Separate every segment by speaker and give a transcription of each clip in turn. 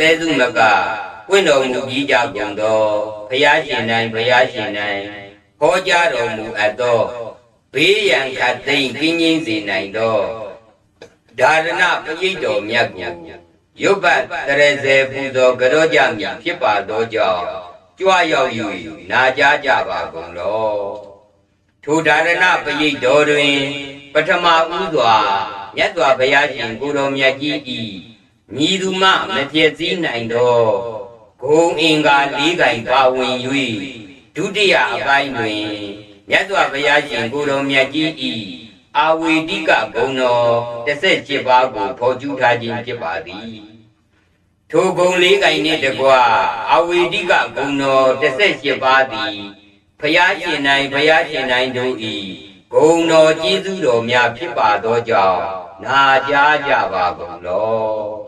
Speaker 1: သဲစုမကပွင့်တော်မူကြီးကြကုန်သောဘုရားရှင်တိုင်းဘုရားရှင်တိုင်းဟောကြားတော်မူအပ်သောဘေးရန်ခတ်သိမ်းကင်းငင်းစေနိုင်သောဒါရဏပရိတ်တော်မြတ်ကိုရုပ်ပတ်တရဇေပူဇော်ကြောကြမြဖြစ်ပါသောကြောင့်ကြွရောက်၍နာကြားကြပါကုန်လောထိုဒါရဏပရိတ်တော်တွင် ပထမဦးစွာမြတ်စွာဘုရားရှင်ကိုယ်တော်မြတ်ကြီးဤ မြည်သူမှမဖြစ်စည်းနိုင်သောဂုံအင်္ဂါလေးကင်ပါဝင်၍ဒုတိယအပိုင်းတွင်မြတ်စွာဘုရားရှင်ကိုယ်တော်မြတ်ကြီးဤအာဝေတိကဂုံတော်17ပါးကိုဖော်ကျူးထားခြင်းဖြစ်ပါသည်ထိုဂုံလေးကင်နှင့်တကွအာဝေတိကဂုံတော်17ပါးသည်ဘုရားရှင်၌ဘုရားရှင်၌တို့ဤဂုံတော်ကျေးဇူးတော်များဖြစ်ပါသောကြောင့်နာကြားကြပါကုန်လော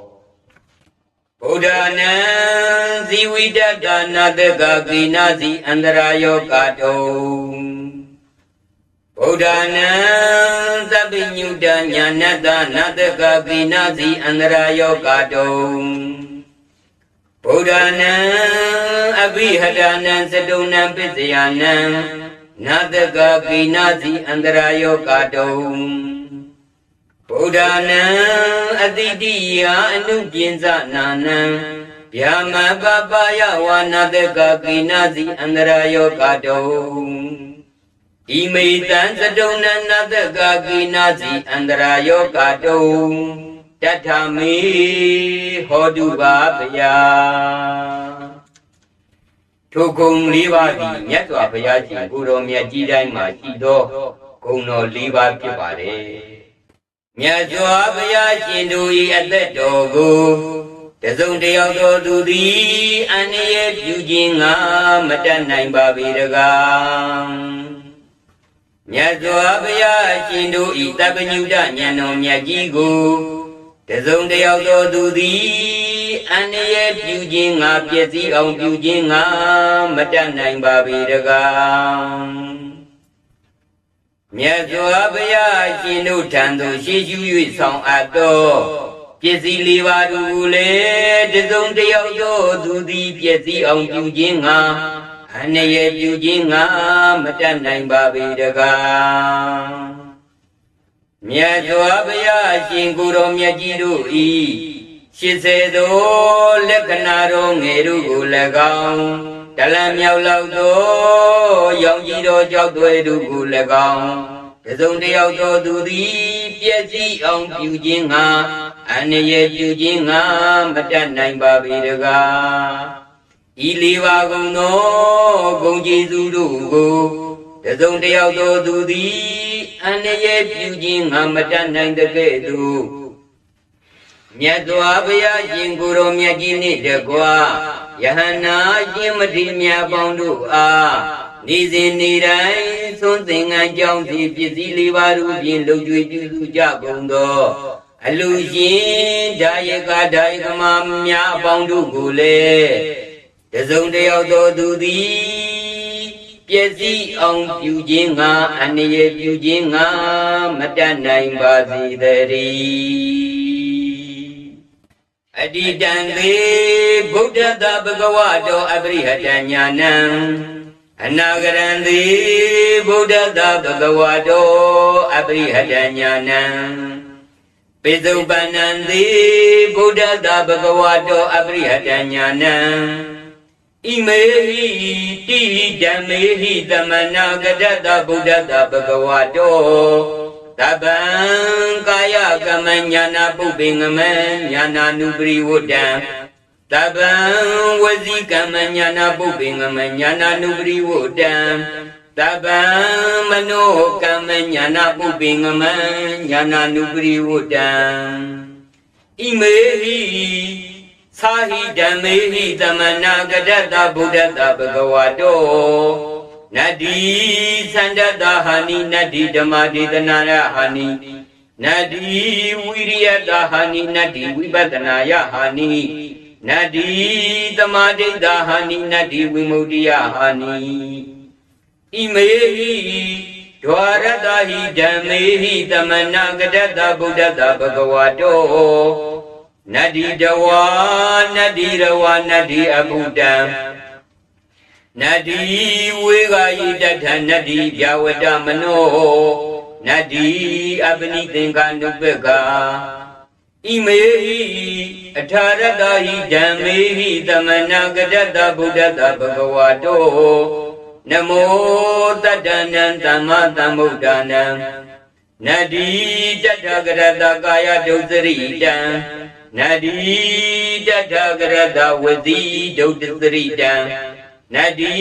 Speaker 1: ဗုဒ္ဓနံဇီဝိတတနာတကကိနာစီအန္တရာယောကတုံဗုဒ္ဓနံသဗ္ဗညုတညာနတနာတကကိနာစီအန္တရာယောကတုံဗုဒ္ဓနံအဘိဟတနံသတုံနံပစ္စယနံနာတကကိနာစီအန္တရာယောကတုံဗုဒ္ဓနံ အတိတိယအနုပြင်းစနာနံဗျာမပပယဝနာတကကိနာစီအန္တရာယောကတုံဣမိတံသတုံနနတကကိနာစီအန္တရာယောကတုံတထမေဟောတုပါဗျာထိုဂုံ၄ပါးသည်မြတ်စွာဘုရားရှင်ကိုယ်တော်မြတ်ကြီးတိုင်းမှာရှိသောဂုံတော်၄ပါးဖြစ်ပါတယ် မြတ်စွာဘုရားရှင်တို့၏အသက်တော်ကိုတစုံတယောက်သောသူသည်အန္တရာယ်ပြုခြင်းငါမတတ်နိုင်ပါပေတကားမြတ်စွာဘုရားရှင်တို့၏တပ္ပညုတဉာဏ်တော်မြတ်ကြီးကိုတစုံတယောက်သောသူသည်အန္တရာယ်ပြုခြင်းငါပျက်စီးအောင်ပြုခြင်းငါမတတ်နိုင်ပါပေတကား မြတ်စွာဘုရားရှင်တို့ထံသို့ရှေးရှု၍ဆောင်အပ်သောပစ္စည်းလေးပါးတို့လည်းတစုံတယောက်သောသူသည်ပျက်စီးအောင်ပြုခြင်းငါအန္တရာယ်ပြုခြင်းငါမတတ်နိုင်ပါပေတကားမြတ်စွာဘုရားရှင်ကိုယ်တော်မြတ်ကြီးတို့ဤ80သောလက္ခဏာတော်ငယ်တို့ကို၎င်း တလံမြောက်လောက်သောရောင်ကြီးသောကြောက်သွဲတို့ကို၎င်းတစုံတယောက်သောသူသည်ပြည့်စည်အောင်ပြုခြင်းငါအန္တရာယ်ပြုခြင်းငါမတတ်နိုင်ပါပေတကားဤလေးပါးကုန်သောဂုံကျေးဇူးတို့ကိုတစုံတယောက်သောသူသည်အန္တရာယ်ပြုခြင်းငါမတတ်နိုင်တဲ့ကဲ့သို့ မြတ်စွာဘုရားရှင်ကိုယ်တော်မြတ်ကြီးနှင့်တကွာယဟနာရှင်မထေရမြတ်ပေါင်းတို့အားနေစဉ်နေတိုင်းသွန်သင်္ကန်းကြောင်းဖြင့်ပစ္စည်းလေးပါးတို့ဖြင့်လှုပ်ကြွေပြုစုကြကုန်သောအလူရှင်ဒါယကဒါယကမများအပေါင်းတို့ကိုလည်းတစုံတယောက်သောသူသည်ပျက်စီးအောင်ပြုခြင်းငါအန္တရာယ်ပြုခြင်းငါမတတ်နိုင်ပါစေတည်း အတ္တိတံသေဗုဒ္ဓတဘဂဝတောအပရိဟတညာနံအနာဂရံသေဗုဒ္ဓတဘဂဝတောအပရိဟတညာနံပိစုပန္နံသေဗုဒ္ဓတဘဂဝတောအပရိဟတညာနံဣမေဟိတိဓမ္မေဟိသမနာဂတတဗုဒ္ဓတဘဂဝတော တပံကာယကမညာနာပုပ္ပေငမညာနာနုပရိဝတ္တံတပံဝစီကမညာနာပုပ္ပေငမညာနာနုပရိဝတ္တံတပံမနောကမညာနာပုပ္ပေငမညာနာနုပရိဝတ္တံဣမေဟိသာဟိဓမ္မေဟိသမနာကတတဗုဒ္ဓတဘဂဝတော နတ္တိသန္တတဟာနိနတ္တိဓမ္မဒေသနာယဟာနိနတ္တိဝိရိယတဟာနိနတ္တိဝိပဿနာယဟာနိနတ္တိသမာဓိတဟာနိနတ္တိဝိမု ക്തി ယဟာနိဣမေဟိဒွါရတဟိဓမ္မေဟိသမနာကတတဗုဒ္ဓတဘဂဝတောနတ္တိတဝါနတ္တိရဝနတ္တိအဘုဒ္ဓံ နတ္တိဝေဂာယိတထနတ္တိဗျာဝတမနောနတ္တိအပနိသင်္ကာနုပက္ခဣမေဟိအထာရတဟိဓမ္မေဟိသမဏဂတတဗုဒ္ဓတဘဂဝါတောနမောတတ္တနံသမ္မာသမ္ဗုဒ္ဓနာနတ္တိတတ္ထဂရတကာယဒုစရိတံနတ္တိတတ္ထဂရတဝတိဒုတစရိတံ နတ္တိ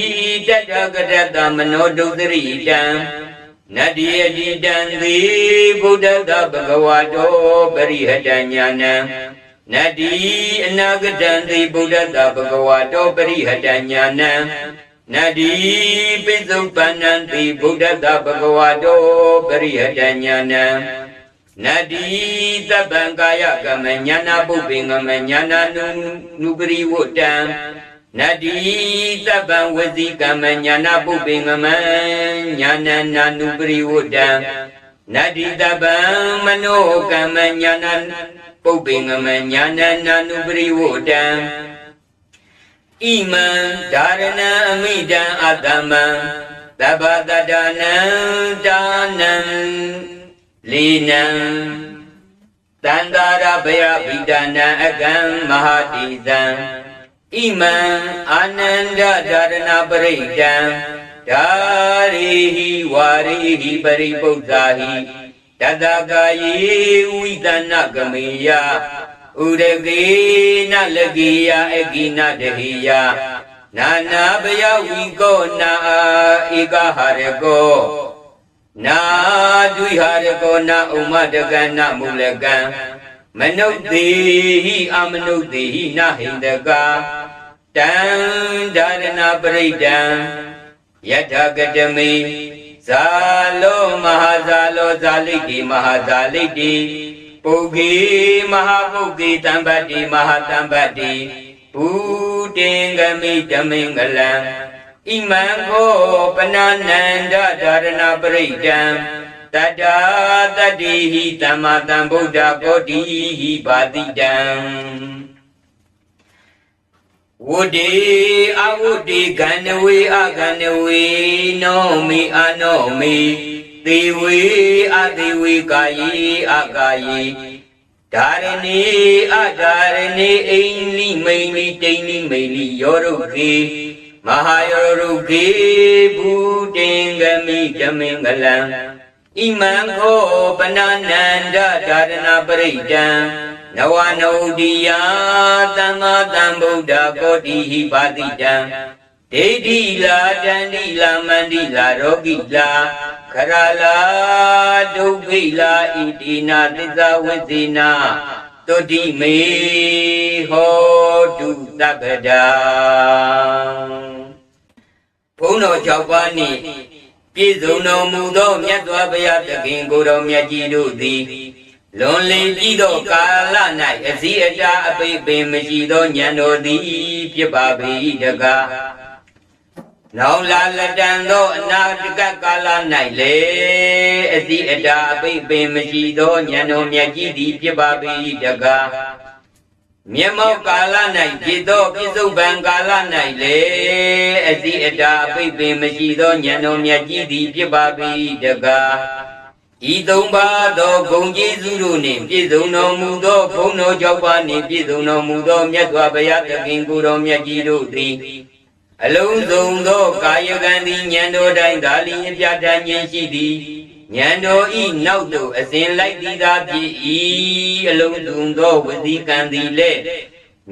Speaker 1: တတ္ထဂရတမနောဒုစရိတံနတ္တိအတိတံသေဗုဒ္ဓတဘဂဝါတောပရိဟတညာနံနတ္တိအနာဂတံသေဗုဒ္ဓတဘဂဝါတောပရိဟတညာနံနတ္တိပိစုပန္နံသေဗုဒ္ဓတဘဂဝါတောပရိဟတညာနံနတ္တိသဗ္ဗံကာယကမညာနာပုပ္ပေငမညာနာနုနုပရိဝတ္တံ နတ္တိသဗ္ဗံဝစီကမညာနာပုပ္ပေငမညာနာနာနုပရိဝတ္တံနတ္တိသဗ္ဗံမနောကမညာနာပုပ္ပေငမညာနာနာနုပရိဝတ္တံဣမံဒါရဏံအမိတံအတ္တမံသဗ္ဗတတ္တနံဒါနံလီနံတန္တာရဘယဗိဒနံအကံမဟာတိသံ ဣမံအာနန္ဒဒါရဏပရိဒံဒါရိဟိဝါရိဟိပရိပု္ပ္ပာဟိတတကာယေဝိသနကမေယဥရကေနလကေယအကိနတဟိယနာနာဘယဝိကောနာဧကဟာရကောနာဒွိဟာရကောနာဥမတကနာမူလကံမနုဿေဟိအမနုဿေဟိနဟိန္တကာ တံဒါရဏပရိဒံယထာကတမိဇာလောမဟာဇာလောဇာလိတိမဟာဇာလိတိပုဂ္ဂေမဟာပုဂ္ဂေတံပတ္တိမဟာတံပတ္တိဘူတင်္ဂမိဓမင်္ဂလံဣမံခောပနာနန္ဒဒါရဏပရိဒံတတ္တာတတ္တိဟိသမ္မာသမ္ဗုဒ္ဓကောတိဟိပါတိတံ ဝုဒေအဝုဒေကန္နဝေအကန္နဝေနောမိအနောမိသေဝေအသေဝေကာယေအကာယေဒါရဏီအဒါရဏီအိန္လိမိန်လိတိန်လိမိန်လိယောရုခေမဟာယောရုခေဘူတင်္ဂမိဓမင်္ဂလံဣမံခောပနနန္ဒဒါရဏပရိဒံ နဝနုဒိယသမ္မာသမ္ဗုဒ္ဓကောတိဟိပါတိတံဒိဋ္ဌိလာတန္တိလာမန္တိလာရောဂိလာခရလာဒုက္ခိလာဣတိနာသစ္စာဝိသေနာတုတိမေဟောတုတပ္ပဒံဘုန်းတော်၆ပါးနှင့်ပြည့်စုံတော်မူသောမြတ်စွာဘုရားသခင်ကိုယ်တော်မြတ်ကြီးတို့သည် လွန်လင်းပြီးသောကာလ၌အစည်းအတားအပိပင်မရှိသောဉာဏ်တော်သည်ဖြစ်ပါပေ၏တကားနောင်လာလက်တန်သောအနာတကကာလ၌လေအစည်းအတားအပိပင်မရှိသောဉာဏ်တော်မြတ်ကြီးသည်ဖြစ်ပါပေ၏တကားမြတ်မောကာလ၌ဖြစ်သောပြစ္ဆုတ်ပံကာလ၌လေအစည်းအတားအပိပင်မရှိသောဉာဏ်တော်မြတ်ကြီးသည်ဖြစ်ပါပေ၏တကား ဤသုံးပါးသောဂုံကျေးဇူးတို့နှင့်ပြည့်စုံတော်မူသောဘုန်းတော်ကြောင့်ပါနှင့်ပြည့်စုံတော်မူသောမြတ်စွာဘုရားသခင်ကိုယ်တော်မြတ်ကြီးတို့သည်အလုံးစုံသောကာယကံသည်ဉာဏ်တော်တိုင်းသာလျင်ပြဋ္ဌာန်းခြင်းရှိသည်ဉာဏ်တော်ဤနောက်သို့အစဉ်လိုက်သည်သာဖြစ်၏အလုံးစုံသောဝစီကံသည်လည်း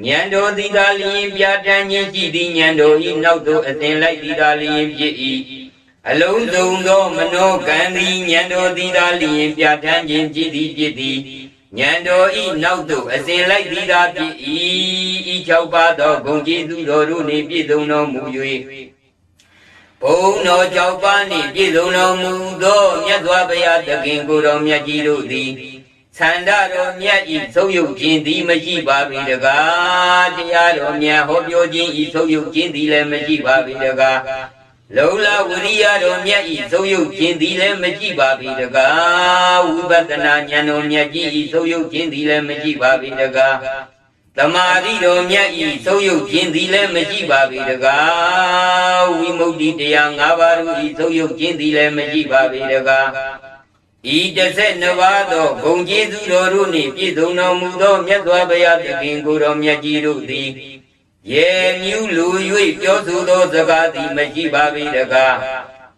Speaker 1: ဉာဏ်တော်သည်သာလျင်ပြဋ္ဌာန်းခြင်းရှိသည်ဉာဏ်တော်ဤနောက်သို့အစဉ်လိုက်သည်သာလျင်ဖြစ်၏ အလုံးစုံသောမနောကံသည်ဉာဏ်တော်သည်သာလျင်ပြဋ္ဌာန်းခြင်းဖြစ်သည်ဖြစ်သည်ဉာဏ်တော်ဤနောက်သို့အစဉ်လိုက်သည်သာဖြစ်၏ဤ၆ပါးသောဂုဏ်ကျေးဇူးတော်တို့နှင့်ပြည့်စုံတော်မူ၍ဘုံတော်၆ပါးနှင့်ပြည့်စုံတော်မူသောမြတ်စွာဘုရားသခင်ကိုယ်တော်မြတ်ကြီးတို့သည်သန္တာတော်မြတ်ဤသုံးယုတ်ခြင်းသည်မရှိပါပေတကားတရားတော်မြတ်ဟောပြောခြင်းဤသုံးယုတ်ခြင်းသည်လည်းမရှိပါပေတကား လုံလဝရိယတော်မြတ်ဤသုံးယုတ်ခြင်းသည်လည်းမကြည့်ပါပြီတကားဝိပဿနာဉာဏ်တော်မြတ်ကြီးဤသုံးယုတ်ခြင်းသည်လည်းမကြည့်ပါပြီတကားတမာတိတော်မြတ်ဤသုံးယုတ်ခြင်းသည်လည်းမကြည့်ပါပြီတကားဝိမု ക്തി တရား၅ပါးတို့ဤသုံးယုတ်ခြင်းသည်လည်းမကြည့်ပါပြီတကားဤတစ်ဆက်နှစ်ပါးသောဂုံကျေးဇူးတော်တို့နှင့်ပြည့်စုံတော်မူသောမြတ်စွာဘုရားသခင်ကိုယ်တော်မြတ်ကြီးတို့သည် ယေမြူးလူ၍ပြောဆိုသောစကားသည်မရှိပါပေတကား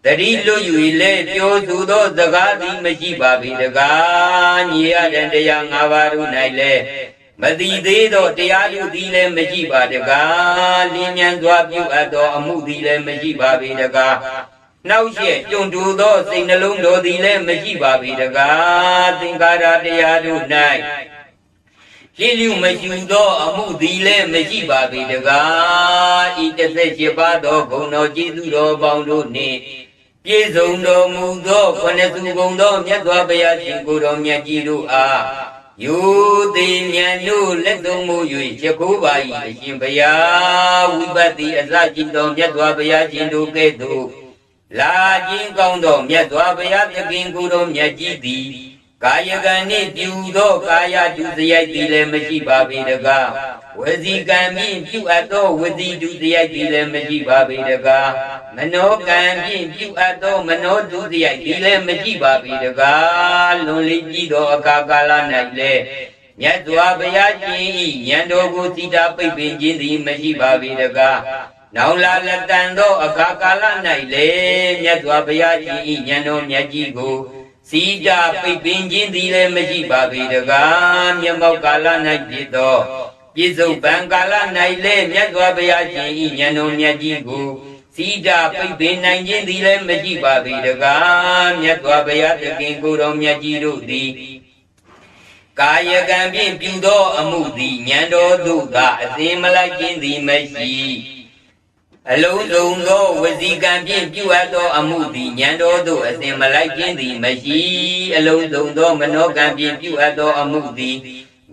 Speaker 1: တတိလွတ်၍လည်းပြောဆိုသောစကားသည်မရှိပါပေတကားညီရတဲ့တရား၅ပါးတို့၌လည်းမတိသေးသောတရားတို့သည်လည်းမရှိပါတကားလင်းမြန်စွာပြုအပ်သောအမှုသည်လည်းမရှိပါပေတကားနှောက်ရက်ကြုံတူသောစိတ်နှလုံးတော်သည်လည်းမရှိပါပေတကားသင်္ကာရတရားတို့၌ ရှင်းလူမရှိသောအမှုသည်လည်းမရှိပါပေတကားဤတစ်သက်ရှိပါသောဂုဏ်တော်ကျေးဇူးတော်ပေါင်းတို့နှင့်ပြည့်စုံတော်မူသောခொနစုဂုံသောမြတ်စွာဘုရားရှင်ကိုယ်တော်မြတ်ကြီးတို့အားယူသည်မြတ်တို့လက်သုံးမှု၍ရခိုးပါ၏အရှင်ဘုရားဝိပတ်တိအစကြည်သောမြတ်စွာဘုရားရှင်တို့ကဲ့သို့လာခြင်းကောင်းသောမြတ်စွာဘုရားသခင်ကိုယ်တော်မြတ်ကြီးသည် ကာယကံနှင့်ပြုသောကာယဒုစရိုက်သည်လည်းမရှိပါပေတကားဝစီကံဖြင့်ပြုအပ်သောဝစီဒုစရိုက်သည်လည်းမရှိပါပေတကားမနောကံဖြင့်ပြုအပ်သောမနောဒုစရိုက်သည်လည်းမရှိပါပေတကားလွန်လေးကြည့်သောအခါကာလ၌လည်းမြတ်စွာဘုရားရှင်၏ဉာဏ်တော်ကိုစိတာပိတ်ပင်ခြင်းသည်မရှိပါပေတကားနောင်လာလက်တန်သောအခါကာလ၌လည်းမြတ်စွာဘုရားရှင်၏ဉာဏ်တော်မြတ်ကြီးကို စီကြပိတ်ပင်ခြင်းသည်လည်းမရှိပါပေတကားမျက်မှောက်ကာလ၌ဖြစ်သောပြစ္ဆုတ်ပံကာလ၌လည်းမြတ်စွာဘုရားရှင်၏ဉာဏ်တော်မြတ်ကြီးကိုစီကြပိတ်ပင်နိုင်ခြင်းသည်လည်းမရှိပါပေတကားမြတ်စွာဘုရားသခင်ကိုယ်တော်မြတ်ကြီးတို့သည်ကာယကံဖြင့်ပြုသောအမှုသည်ဉာဏ်တော်သို့သာအစဉ်မလိုက်ခြင်းသည်မရှိ အလုံးစုံသောဝစီကံဖြင့်ပြုအပ်သောအမှုသည်ဉာဏ်တော်သို့အစဉ်မလိုက်ခြင်းသည်မရှိအလုံးစုံသောမနောကံဖြင့်ပြုအပ်သောအမှုသည်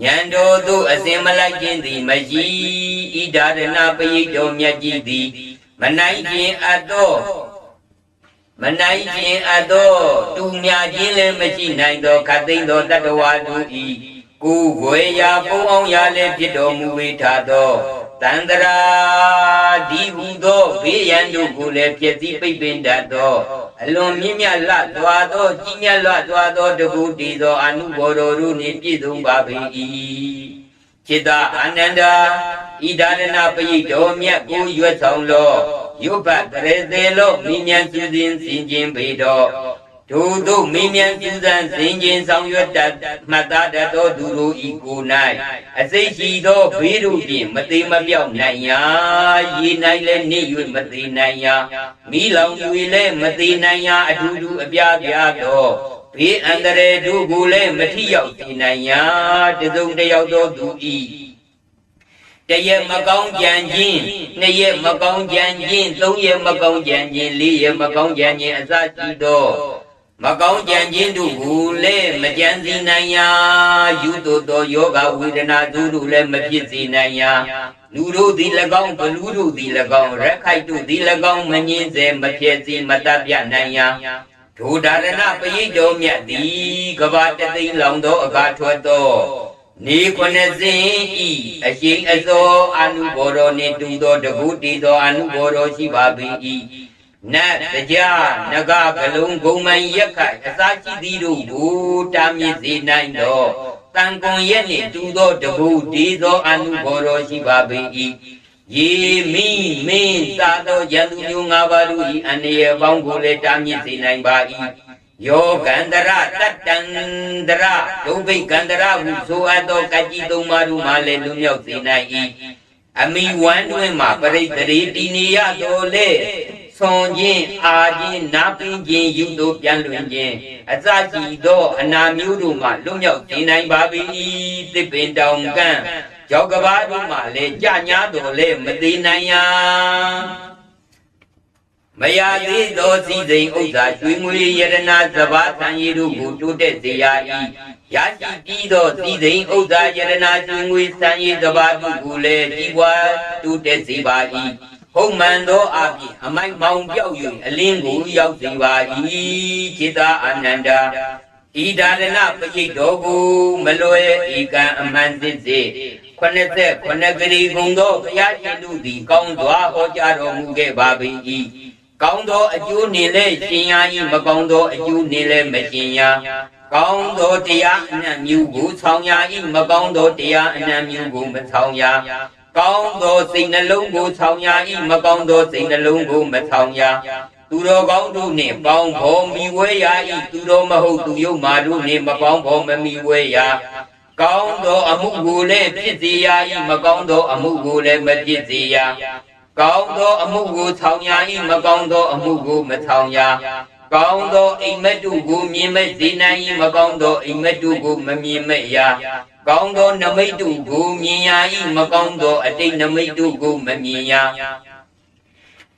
Speaker 1: ဉာဏ်တော်သို့အစဉ်မလိုက်ခြင်းသည်မရှိဣဒာရဏပရိတ်တော်မြတ်ကြီးသည်မနိုင်ခြင်းအပ်သောမနိုင်ခြင်းအပ်သောတူမြခြင်းလည်းမရှိနိုင်သောခတ်သိမ်းသောတတ္တဝါတို့၏ကိုယ်ွယ်ရာပုံအောင်ရာလည်းဖြစ်တော်မူဝေထားသော တန္တရာဒီဟုသောဘေးရန်တို့ကိုလည်းပြည့်စည်ပိတ်ပင်တတ်သောအလွန်မြင့်မြတ်လှသွားသောကြီးမြတ်လှသွားသောတကူတည်သောအနုဘော်တော်တို့နှင့်ပြည့်စုံပါပေ၏จิตာအာနန္ဒာဣဒာရဏပရိတော်မြတ်ကိုရွတ်ဆောင်လောယုပ္ပတရေသေးလောမိမြန်စုစဉ်စင်ခြင်းပေတော် ဒုတို့မိမြန်စူးစမ်းစင်ခြင်းဆောင်ရွက်တတ်မှတ်သားတတ်သောသူတို့ဤကို၌အစိတ်ရှိသောဘေးတို့ဖြင့်မသေးမပြောက်နိုင်ရာရေ၌လည်းနေ၍မသေးနိုင်ရာမိလောင်၍လည်းမသေးနိုင်ရာအထူးထူးအပြားပြားသောဘေးအန္တရာယ်တို့ကိုလည်းမထိရောက်စေနိုင်ရာတစုံတယောက်သောသူဤတရက်မကောင်းကြံခြင်းနှစ်ရက်မကောင်းကြံခြင်းသုံးရက်မကောင်းကြံခြင်းလေးရက်မကောင်းကြံခြင်းအစရှိသော မကောင်းကြံခြင်းတို့ကိုလည်းမကြံစီနိုင်ရာယူသို့သောယောဂဝေဒနာတို့တို့လည်းမဖြစ်စေနိုင်ရာလူတို့သည်၎င်းဘလူတို့သည်၎င်းရက်ခိုက်တို့သည်၎င်းမငင်းစေမဖြစ်စေမတတ်ပြနိုင်ရာဒုဒါရဏပရိတ်တော်မြတ်သည်ကဘာတသိန်းလောင်သောအခါထွက်သောနေခွနဲ့စဉ်ဤအရှိန်အစောအနုဘော်တော်နှင့်တူသောတကုတည်သောအနုဘော်တော်ရှိပါပေ၏ နတ်တရားနဂကလုံးဂုံမိုင်ရက်ခိုက်အစာရှိသည်တို့ကိုတာမြင့်စေနိုင်သောတန်ကွန်ရက်နှင့်တူသောတကုတည်သောအနုဘော်တော်ရှိပါပေ၏ယေမိမင်းသာသောယန္တုမျိုး၅ပါးတို့၏အနေအပေါင်းကိုလည်းတာမြင့်စေနိုင်ပါ၏ယောကန္တရတတ္တန္တရဒုဗိကန္တရဟုဆိုအပ်သောကကြီးသုံးပါးတို့မှလည်းလွမြောက်စေနိုင်၏အမိဝမ်းတွင်မှပရိတ္တိတည်နေရတော်လေ ဆွန်ခြင်းအာခြင်းနာပင်ခြင်းယူတို့ပြန်လွင်ခြင်းအစရှိသောအနာမျိုးတို့မှလွမြောက်စေနိုင်ပါ၏သစ်ပင်တောင်ကန့်ကြောက်ကဘာတို့မှလည်းကြညာတော်လဲမသေးနိုင်ရာမရသေးသောစည်းစိမ်ဥစ္စာကျွေးမွေးယရနာစဘာသံရည်တို့ကိုတိုးတက်စေရ၏ရရှိပြီးသောစည်းစိမ်ဥစ္စာယရနာကျွေးမွေးသံရည်စဘာတို့ကိုလည်းကြီးပွားတိုးတက်စေပါ၏ ဟုတ်မှန်သောအပြင်အမိုက်မောင်ပြောက်၍အလင်းကိုရောက်စီပါ၏จิตာအာနန္ဒာဤဒါရဏပရိတ်တော်ကိုမလွယ်ဧကံအမှန်စစ်စစ်89ဂရီကုံသောဘုရားရှင်တို့သည်ကောင်းစွာဟောကြားတော်မူခဲ့ပါ၏ကောင်းသောအကျိုးနေလဲရှင်ရာ၏မကောင်းသောအကျိုးနေလဲမရှင်ရာကောင်းသောတရားအနှံ့မျိုးကိုဆောင်ရာ၏မကောင်းသောတရားအနှံ့မျိုးကိုမဆောင်ရာ ကောင်းသောစိတ်နှလုံးကိုဆောင်ရာ၏မကောင်းသောစိတ်နှလုံးကိုမဆောင်ရာသူတော်ကောင်းတို့နှင့်ပေါင်းဖော်မိဝဲရာ၏သူတော်မဟုတ်သူယုတ်မာတို့နှင့်မပေါင်းဖော်မမိဝဲရာကောင်းသောအမှုကိုလည်းဖြစ်စေရာ၏မကောင်းသောအမှုကိုလည်းမဖြစ်စေရာကောင်းသောအမှုကိုဆောင်ရာ၏မကောင်းသောအမှုကိုမဆောင်ရာ ကောင်းသောအိမ်မက်တို့ကိုမြင်မဲ့စေနိုင်၏မကောင်းသောအိမ်မက်တို့ကိုမမြင်မဲ့ရာကောင်းသောနမိတ်တို့ကိုမြင်ရာ၏မကောင်းသောအတိတ်နမိတ်တို့ကိုမမြင်ရာ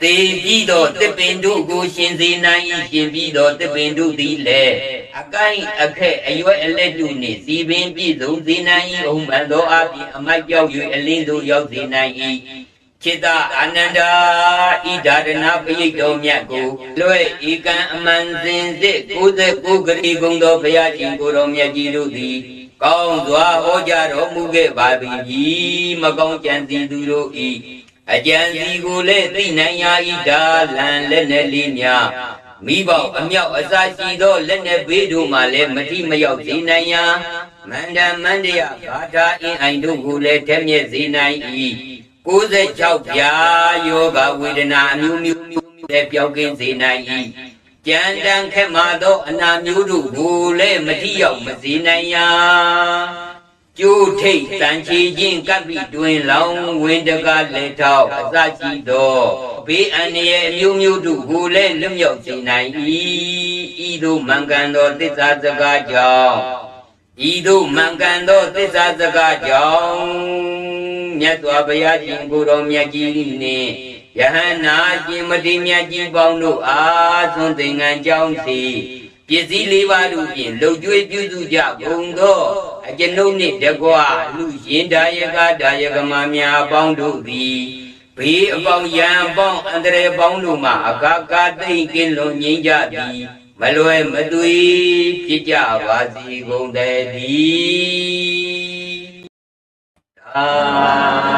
Speaker 1: တေပြီးတော့တစ်ပင်တို့ကိုရှင်စေနိုင်၏ရှင်ပြီးတော့တစ်ပင်တို့သည်လည်းအကိုင်းအခက်အရွယ်အလက်တို့နှင့်စီပင်ပြည့်စုံစေနိုင်၏အုံမှန်သောအပြင်အမိုက်ပြောက်၍အလင်းသို့ရောက်စေနိုင်၏ จิตာအာနန္ဒာဣဒာရဏပရိတ်တော်မြတ်ကိုလွဲ့ဧကံအမှန်စင်စစ်69ဂရီကုံသောဘုရားရှင်ကိုယ်တော်မြတ်ကြီးတို့သည်ကောင်းစွာဟောကြားတော်မူခဲ့ပါပြီမကောင်းကြံစီသူတို့ဤအကြံစီကိုလည်းသိနိုင်ရာဤဒါလံလက်နဲ့လေးများမိဘောက်အမြောက်အစာရှိသောလက်နဲ့ဘေးတို့မှလည်းမတိမရောက်စေနိုင်ရာမန္တမန္တရဘာသာအင်းအိုင်တို့ကိုလည်းထက်မြက်စေနိုင်၏ 96ပြာယောဂဝေဒနာအမျိုးမျိုးလည်းပြောက်ကင်းစေနိုင်၏ကြံတန်ခက်မှသောအနာမျိုးတို့ကိုလည်းမတိရောက်မစေနိုင်ရာကျိုးထိတ်တန်ချီခြင်းကပ်ပြီးတွင်လောင်ဝင်းတကားလက်ထောက်အစရှိသောဘေးအန္တရာယ်အမျိုးမျိုးတို့ကိုလည်းလွတ်မြောက်စေနိုင်၏ဤသို့မှန်ကန်သောသစ္စာစကားကြောင့်ဤသို့မှန်ကန်သောသစ္စာစကားကြောင့် မြတ်စွာဘုရားရှင်ကိုယ်တော်မြတ်ကြီးနှင့်ယဟန္နာရှင်မတိမြတ်ကြီးပေါင်းတို့အားသွန်သင်္ကန်းကြောင်းစီပစ္စည်းလေးပါးတို့ဖြင့်လှုပ်ကြွေးပြုစုကြကုန်သောအကျွန်ုပ်နှင့်တကွလူရင်ဒါယကဒါယကမများပေါင်းတို့သည်ဘေးအပေါင်းရန်ပေါင်းအန္တရာယ်ပေါင်းတို့မှအကာကာသိမ့်ကင်းလွန်ငြိမ်းကြသည်မလွယ်မသွေဖြစ်ကြပါစေကုန်တည်း 啊。